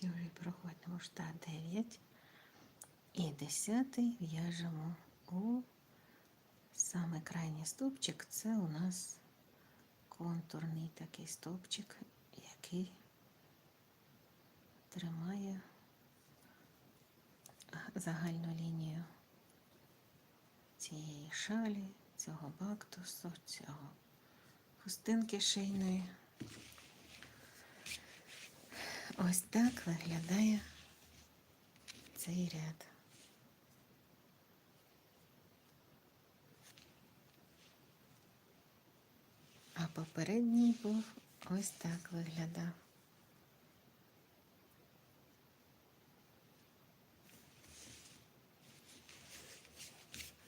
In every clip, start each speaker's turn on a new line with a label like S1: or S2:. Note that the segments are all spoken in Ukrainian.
S1: Проходить, тому що 9. І 10 в'яжемо у саме крайній стовпчик. Це у нас контурний такий стовпчик, який тримає загальну лінію цієї шалі, цього бактусу, цього хустинки шийної. Ось так виглядає цей ряд. А попередній був ось так виглядав.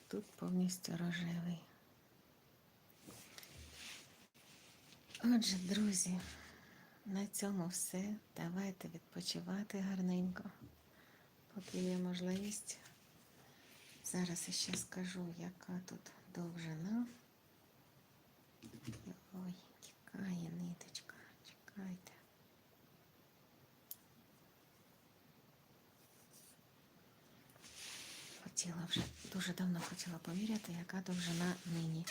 S1: Тут повністю рожевий. Отже, друзі, на цьому все. Давайте відпочивати гарненько, поки є можливість. Зараз я ще скажу, яка тут довжина. Ой, тікає ниточка, чекайте. Хотіла вже, дуже давно хотіла поміряти, яка довжина нині.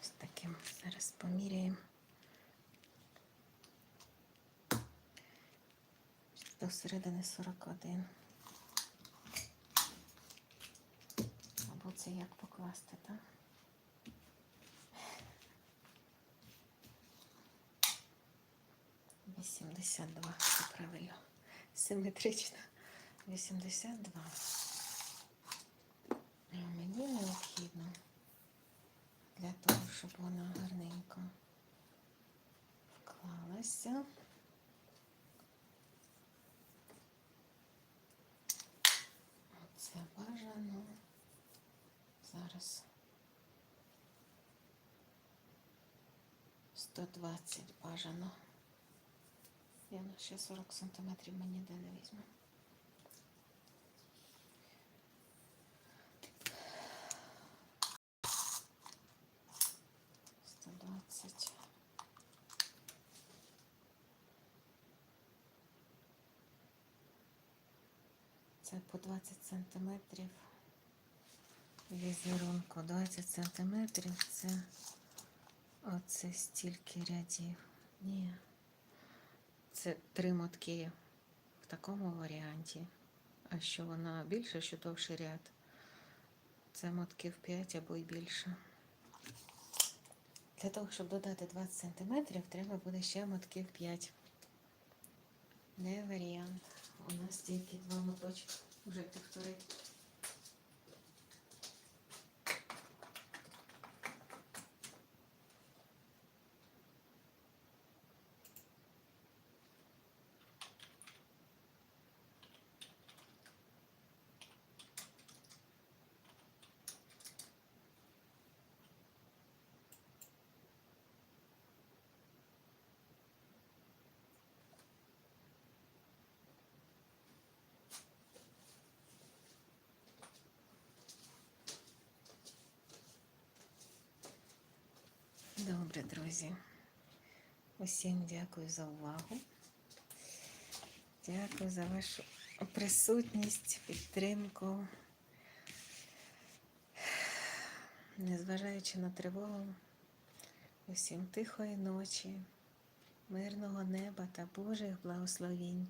S1: Ось таким зараз поміряємо. До середини 41. Або це як покласти, так? Вісімдесят два, це правильно. Симетрично. 82. А Мені необхідно для того, щоб вона Це бажано. Зараз 120 бажано. Я на ще 40 сантиметрів мені де не візьму. Це по 20 сантиметрів візерунку. 20 сантиметрів це оце стільки рядів. Ні. Це три мотки в такому варіанті. А що вона більше, що довший ряд. Це мотків 5 або й більше. Для того, щоб додати 20 см, треба буде ще мотків 5. Не варіант. У нас тільки два моточки. Вже півтори. Друзі. Усім дякую за увагу. Дякую за вашу присутність, підтримку. Незважаючи на тривогу, усім тихої ночі, мирного неба та Божих благословінь.